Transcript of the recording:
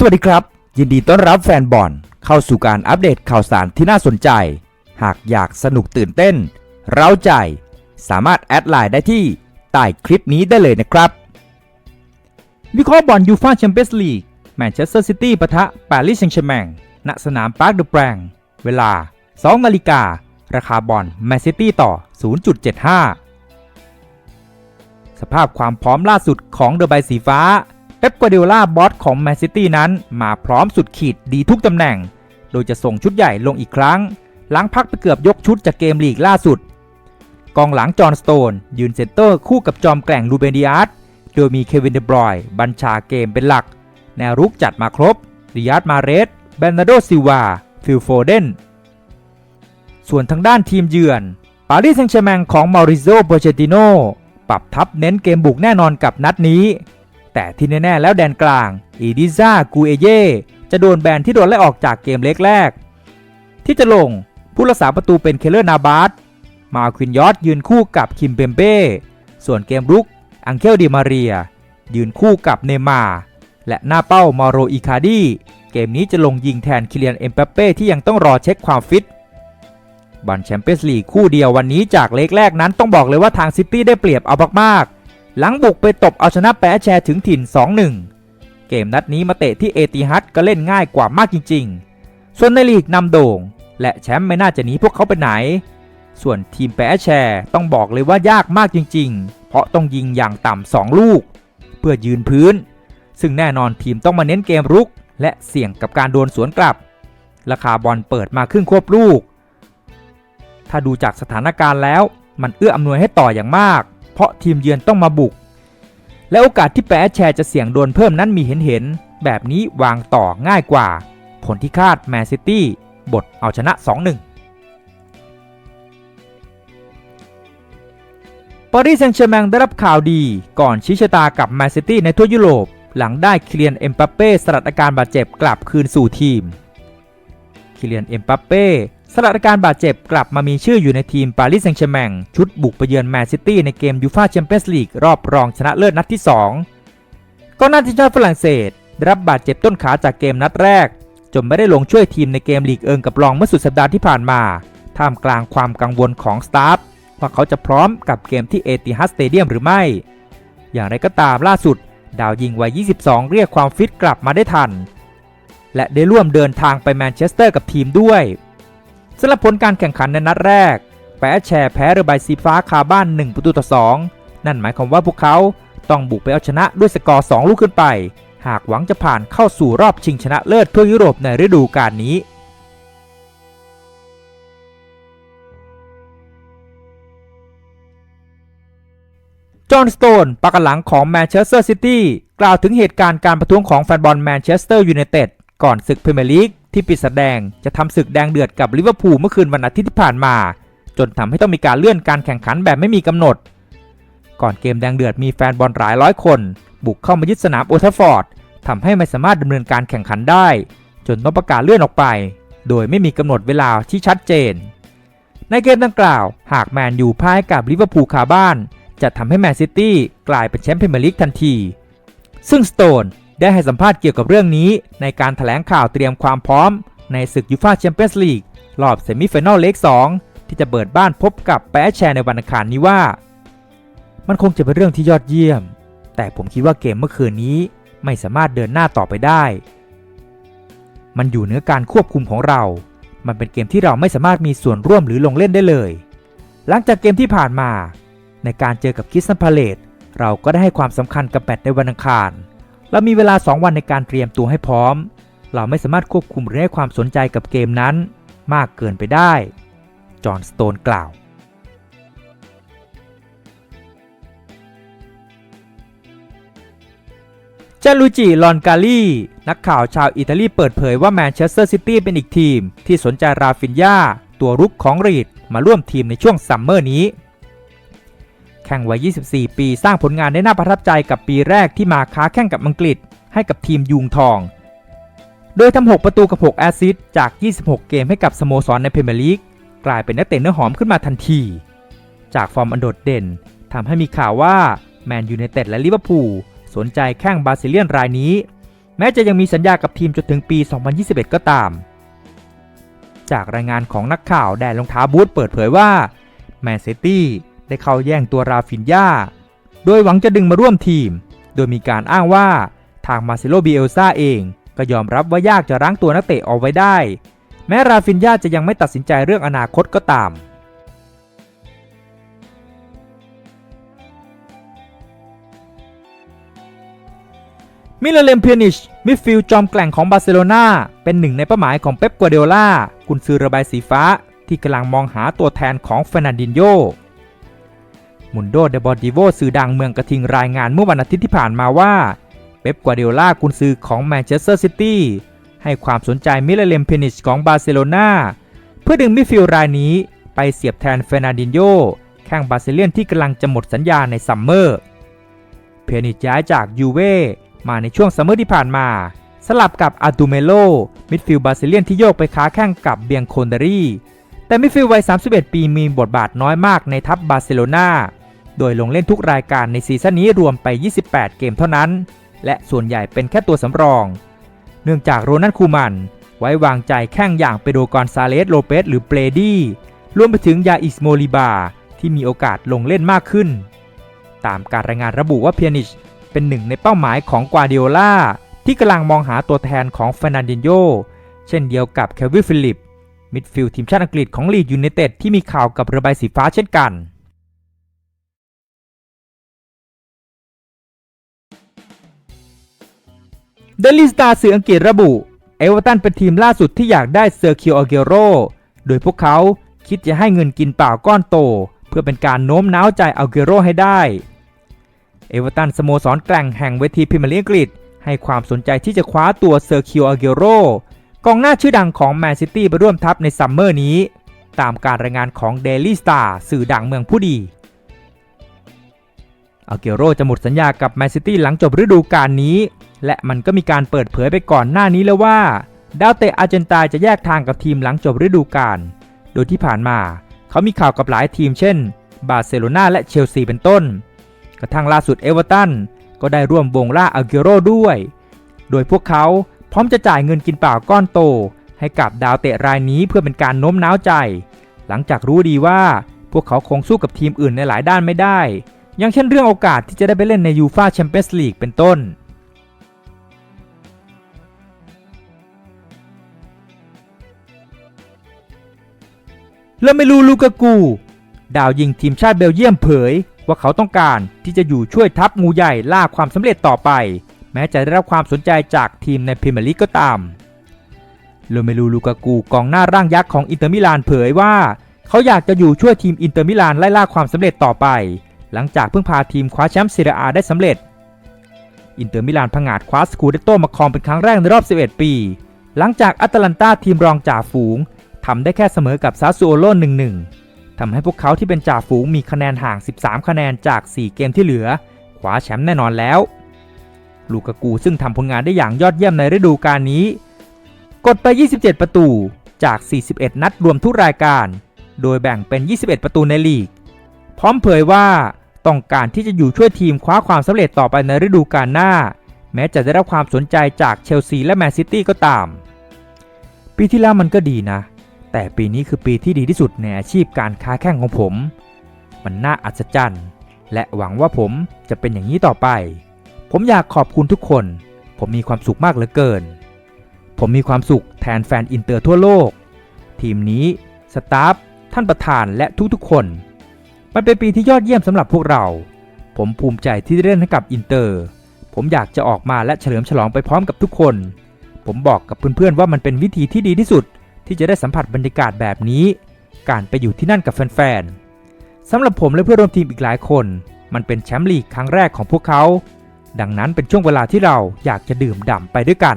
สวัสดีครับ ยินดีต้อนรับแฟนบอลเข้าสู่การอัปเดตข่าวสารที่น่าสนใจ หากอยากสนุกตื่นเต้น เร้าใจ สามารถแอดไลน์ได้ที่ใต้คลิปนี้ได้เลยนะครับ วิเคราะห์บอลยูฟ่าแชมเปี้ยนส์ลีกแมนเชสเตอร์ซิตี้ปะทะปารีสแซงต์แชร์แมงณสนามปาร์คเดอะแปรงเวลา 2 นาฬิกา ราคาบอลแมนซิตี้ต่อ 0.75 สภาพความพร้อมล่าสุดของเดอะไบสีฟ้า เป๊ปกัวเดโอล่าบอสของแมนซิตี้นั้นมาพร้อมสุดขีดดีทุกตำแหน่ง โดยจะส่งชุดใหญ่ลงอีกครั้ง หลังพักไปเกือบยกชุดจากเกมลีกล่าสุด กองหลังจอห์นสโตน ยืนเซนเตอร์คู่กับจอมแกร่งลูเบนดิอาร์ตโดยมีเควินเดบรอย์บัญชาเกมเป็นหลัก แนวรุกจัดมาครบริยาร์ดมาเรสเบนนาโดซิลวาฟิลโฟเดนส่วนทางด้านทีมเยือนปารีสแซงต์แชร์แมงของมาริโซโปเชติโนปรับทับเน้นเกมบุกแน่นอนกับนัดนี้ แต่ที่แน่ๆแล้วแดนกลางอีดิซ่ากูเอเย่จะโดนแบนที่โดนไล่ออกจากเกมเล็กแรก ที่จะลงผู้รักษาประตูเป็นเคเลอร์นาบาสมาควินยอดยืนคู่กับคิมเบมเบ้ส่วนเกมรุกอังเคลดิมาเรีย ยืนคู่กับเนมาร์และหน้าเป้ามอโรอิคาดีเกมนี้จะลงยิงแทนคิเลียนเอ็มบัปเป้ที่ยังต้องรอเช็คความฟิตบอลแชมเปี้ยนส์ลีกคู่เดียววันนี้จากเล็กแรกนั้นต้องบอกเลยว่าทางซิตี้ได้เปรียบเอามากๆ หลังบุกไปตบเอาชนะแปะแชร์ถึงถิ่น 2-1 เกมนัดนี้มาเตะที่เอติฮัดก็เล่นง่ายกว่ามากจริง ๆ ส่วนในลีกนำโด่ง และแชมป์ไม่น่าจะหนีพวกเขาไปไหน ส่วนทีมแปะแชร์ต้องบอกเลยว่ายากมากจริง ๆ เพราะต้องยิงอย่างต่ำสองลูก เพื่อยืนพื้น ซึ่งแน่นอนทีมต้องมาเน้นเกมรุก และเสี่ยงกับการโดนสวนกลับ ราคาบอลเปิดมาครึ่งควบลูก ถ้าดูจากสถานการณ์แล้ว มันเอื้ออำนวยให้ต่ออย่างมาก เพราะทีมเยือนต้องมาบุก และโอกาสที่แปะแชร์จะเสี่ยงโดนเพิ่มนั้นมีเห็นเห็น แบบนี้วางต่อง่ายกว่า ผลที่คาดแมนซิตี้บทเอาชนะ 2-1ปารีสแซงต์แชร์แมงได้รับข่าวดีก่อนชี้ชะตากับแมนซิตี้ในทั่วยุโรป หลังได้คิเลียนเอ็มบัปเป้สลัดอาการบาดเจ็บกลับคืนสู่ทีมคิเลียนเอ็มบัปเป้ สลัดอาการบาดเจ็บกลับมามีชื่ออยู่ในทีมปารีสแซงต์แชร์แมงชุดบุกไปเยือนแมนซิตี้ในเกมยูฟ่าแชมเปี้ยนส์ลีกรอบรองชนะเลิศนัดที่ 2 ก็น่าทีมชาติฝรั่งเศสได้รับบาดเจ็บต้นขาจากเกมนัดแรก จนไม่ได้ลงช่วยทีมในเกมลีกเอิงกับรองเมื่อสุดสัปดาห์ที่ผ่านมา ท่ามกลางความกังวลของสตาฟว่าเขาจะพร้อมกับเกมที่เอติฮัดสเตเดียมหรือไม่ อย่างไรก็ตามล่าสุด ดาวยิงวัย 22 เรียกความฟิตกลับมาได้ทัน และได้ร่วมเดินทางไปแมนเชสเตอร์กับทีมด้วย สำหรับผลการแข่งขันในนัดแรก แปะแชร์แพ้เรือใบสีฟ้าคาบ้าน 1 ประตูต่อ 2 นั่นหมายความว่าพวกเขาต้องบุกไปเอาชนะด้วยสกอร์ 2 ลูกขึ้นไป หากหวังจะผ่านเข้าสู่รอบชิงชนะเลิศทั่วยุโรปในฤดูกาลนี้จอห์นสโตนปากหลังของแมนเชสเตอร์ซิตี้กล่าวถึงเหตุการณ์การประท้วงของแฟนบอลแมนเชสเตอร์ยูไนเต็ดก่อนศึกพรีเมียร์ลีก ที่ปิดแสดงจะทำศึกแดงเดือดกับลิเวอร์พูลเมื่อคืนวันอาทิตย์ที่ผ่านมา จนทำให้ต้องมีการเลื่อนการแข่งขันแบบไม่มีกำหนด ก่อนเกมแดงเดือดมีแฟนบอลหลายร้อยคน บุกเข้ามายึดสนามโอทัฟฟอร์ดทำให้ไม่สามารถดำเนินการแข่งขันได้ จนต้องประกาศเลื่อนออกไป โดยไม่มีกำหนดเวลาที่ชัดเจน ในเกมดังกล่าว หากแมนยูพ่ายกับลิเวอร์พูลคาบ้าน จะทำให้แมนซิตี้กลายเป็นแชมป์พรีเมียร์ลีกทันที ซึ่งสโตน ได้ให้สัมภาษณ์เกี่ยวกับเรื่องนี้ ในการถแถลงข่าวเตรียมความพร้อม ในศึกยูฟาแชมเปี้ยนส์ลีกรอบเซมิไฟแนลเลก2ที่จะเปิดบ้านพบกับแปะแชร์ในวันอังคารนี้ว่า มันคงจะเป็นเรื่องที่ยอดเยี่ยม แต่ผมคิดว่าเกมเมื่อคืนนี้ไม่สามารถเดินหน้าต่อไปได้ มันอยู่เหนือการควบคุมของเรา มันเป็นเกมที่เราไม่สามารถมีส่วนร่วมหรือลงเล่นได้เลย หลังจากเกมที่ผ่านมา ในการเจอกับคิสซันพาเลตเราก็ได้ให้ความสำคัญกับแมตช์ในวันอังคาร เรามีเวลา 2 วันในการเตรียมตัวให้พร้อม เราไม่สามารถควบคุมหรือให้ความสนใจกับเกมนั้น มากเกินไปได้ จอห์นสโตนกล่าวจาลูจิ ลอนกาลีนักข่าวชาวอิตาลีเปิดเผยว่าแมนเชสเตอร์ซิตี้เป็นอีกทีม ที่สนใจราฟินยาตัวรุกของรีดมาร่วมทีมในช่วงซัมเมอร์นี้ แข่งวัย 24 ปีสร้างผลงานได้น่าประทับใจกับปีแรกที่มาค้าแข่งกับอังกฤษ ให้กับทีมยุงทอง โดยทำ 6 ประตูกับ 6 แอสซิสต์จาก 26 เกมให้กับสโมสรในพรีเมียร์ลีก กลายเป็นนักเตะเนื้อหอมขึ้นมาทันที จากฟอร์มอันโดดเด่นทำให้มีข่าวว่าแมนยูไนเต็ดและลิเวอร์พูลสนใจแข้งบราซิเลียนรายนี้ แม้จะยังมีสัญญากับทีมจนถึงปี 2021 ก็ตาม จากรายงานของนักข่าวแดนรองเท้าบูธเปิดเผยว่าแมนซิตี้ ได้เข้าแย่งตัวราฟินยาโดยหวังจะดึงมาร่วมทีม โดยมีการอ้างว่าทางมาเซโลบิเอลซาเอง ก็ยอมรับว่ายากจะรั้งตัวนักเตะเอาไว้ได้ แม้ราฟินยาจะยังไม่ตัดสินใจเรื่องอนาคตก็ตามมิเลเลมเพียนิชมิดฟิลด์จอมแกล่งของบาร์เซโลนาเป็นหนึ่งในเป้าหมายของเป๊ปกัวเดโอลากุนซือระบายสีฟ้า ที่กำลังมองหาตัวแทนของเฟรนันดินโย มุนโดเดบอดิโวสื่อดังเมืองกระทิงรายงานเมื่อวันอาทิตย์ที่ผ่านมาว่า เป๊ปกัวเดโอลากุนซือของแมนเชสเตอร์ซิตี้ให้ความสนใจมิเลเลมเพนิชของบาร์เซโลนาเพื่อดึงมิดฟิลด์รายนี้ไปเสียบแทนเฟรนันดินโยแข้งบาร์เซเลียนที่กำลังจะหมดสัญญาในซัมเมอร์ เพนิชย้ายจากยูเว่มาในช่วงซัมเมอร์ที่ผ่านมา สลับกับอาตูเมโลมิดฟิลด์บราซิเลียนที่โยกไปค้าแข่งกับเบียงโคนเดรีแต่มิดฟิลด์วัย 31 ปีมีบทบาทน้อยมากในทัพบาร์เซโลนา โดยลงเล่นทุกรายการในซีซั่นนี้รวมไป 28 เกมเท่านั้น และส่วนใหญ่เป็นแค่ตัวสำรอง เนื่องจากโรนัลคูมันไว้วางใจแข้งอย่างเปโดกอนซาเลสโลเปสหรือเปรดี้รวมไปถึงยาอิสโมลิบา ที่มีโอกาสลงเล่นมากขึ้น ตามการรายงานระบุว่าเพียนิชเป็นหนึ่งในเป้าหมายของกวาดิโอลาที่กำลังมองหาตัวแทนของเฟรนันดินโยเช่นเดียวกับเควินฟิลิปมิดฟิลด์ทีมชาติอังกฤษของลีดยูไนเต็ดที่มีข่าวกับเรือใบสีฟ้าเช่นกัน เดลิสตาสื่ออังกฤษระบุ เอเวอร์ตันเป็นทีมล่าสุดที่อยากได้เซอร์คิวอเกโร โดยพวกเขาคิดจะให้เงินกินเปล่าก้อนโต เพื่อเป็นการโน้มน้าวใจอเกโรให้ได้ เอเวอร์ตันสโมสรแกร่งแห่งเวทีพรีเมียร์ลีกอังกฤษให้ความสนใจที่จะคว้าตัวเซอร์คิวอเกโรกองหน้าชื่อดังของแมนซิตี้ไปร่วมทัพในซัมเมอร์นี้ ตามการรายงานของ Daily Star สื่อดังเมืองผู้ดีอเกโรจะหมดสัญญากับแมนซิตี้หลังจบฤดูกาลนี้ และมันก็มีการเปิดเผยไปก่อนหน้านี้แล้วว่า ดาวเตะอาร์เจนตาจะแยกทางกับทีมหลังจบฤดูกาล โดยที่ผ่านมาเขามีข่าวกับหลายทีมเช่น บาร์เซโลนาและเชลซีเป็นต้น กระทั่งล่าสุดเอเวอร์ตันก็ได้ร่วมวงล่าอาเกโรด้วย โดยพวกเขาพร้อมจะจ่ายเงินกินเปล่าก้อนโต ให้กับดาวเตะรายนี้เพื่อเป็นการโน้มน้าวใจ หลังจากรู้ดีว่าพวกเขาคงสู้กับทีมอื่นในหลายด้านไม่ได้ อย่างเช่นเรื่องโอกาสที่จะได้ไปเล่นในยูฟาแชมเปี้ยนส์ลีกเป็นต้น เลเมลูลูกากู ดาวยิงทีมชาติเบลเยียมเผย ว่าเขาต้องการที่จะอยู่ช่วยทัพงูใหญ่ล่าความสำเร็จต่อไป แม้จะได้รับความสนใจจากทีมในพรีเมียร์ลีกก็ตามเลเมลูลูกากูกองหน้าร่างยักษ์ของอินเตอร์มิลานเผยว่า เขาอยากจะอยู่ช่วยทีมอินเตอร์มิลานไล่ล่าความสำเร็จต่อไป หลังจากเพิ่งพาทีมคว้าแชมป์ซีเรียอาได้สำเร็จ อินเตอร์มิลานผงาดคว้าสกูเดโตมาครองเป็นครั้งแรกในรอบ 11 ปี หลังจากแอตแลนตาทีมรองจ่าฝูง ทำได้แค่เสมอกับซาซูโอโล1-1ทำให้พวกเขาที่เป็นจ่าฝูงมีคะแนนห่าง 13 คะแนนจาก 4 เกมที่เหลือคว้าแชมป์แน่นอนแล้ว ลูกากูซึ่งทำผลงานได้อย่างยอดเยี่ยมในฤดูกาลนี้ กดไป 27 ประตูจาก 41 นัดรวมทุกรายการ โดยแบ่งเป็น 21 ประตูในลีก พร้อมเผยว่าต้องการที่จะอยู่ช่วยทีมคว้าความสำเร็จต่อไปในฤดูกาลหน้า แม้จะได้รับความสนใจจากเชลซีและแมนซิตี้ก็ตาม ปีที่แล้วมันก็ดีนะ แต่ปีนี้คือปีที่ดีที่สุดในอาชีพการค้าแข่งของผม มันน่าอัศจรรย์ และหวังว่าผมจะเป็นอย่างนี้ต่อไป ผมอยากขอบคุณทุกคน ผมมีความสุขมากเหลือเกิน ผมมีความสุขแทนแฟนอินเตอร์ทั่วโลก ทีมนี้ สตาฟ ท่านประธานและทุกๆคน มันเป็นปีที่ยอดเยี่ยมสำหรับพวกเรา ผมภูมิใจที่ได้เล่นให้กับอินเตอร์ ผมอยากจะออกมาและเฉลิมฉลองไปพร้อมกับทุกคน ผมบอกกับเพื่อนๆว่ามันเป็นวิธีที่ดีที่สุด ที่จะได้สัมผัสบรรยากาศแบบนี้ การไปอยู่ที่นั่นกับแฟนๆสำหรับผมและเพื่อนร่วมทีมอีกหลายคน มันเป็นแชมป์ลีกครั้งแรกของพวกเขา ดังนั้นเป็นช่วงเวลาที่เราอยากจะดื่มด่ำไปด้วยกัน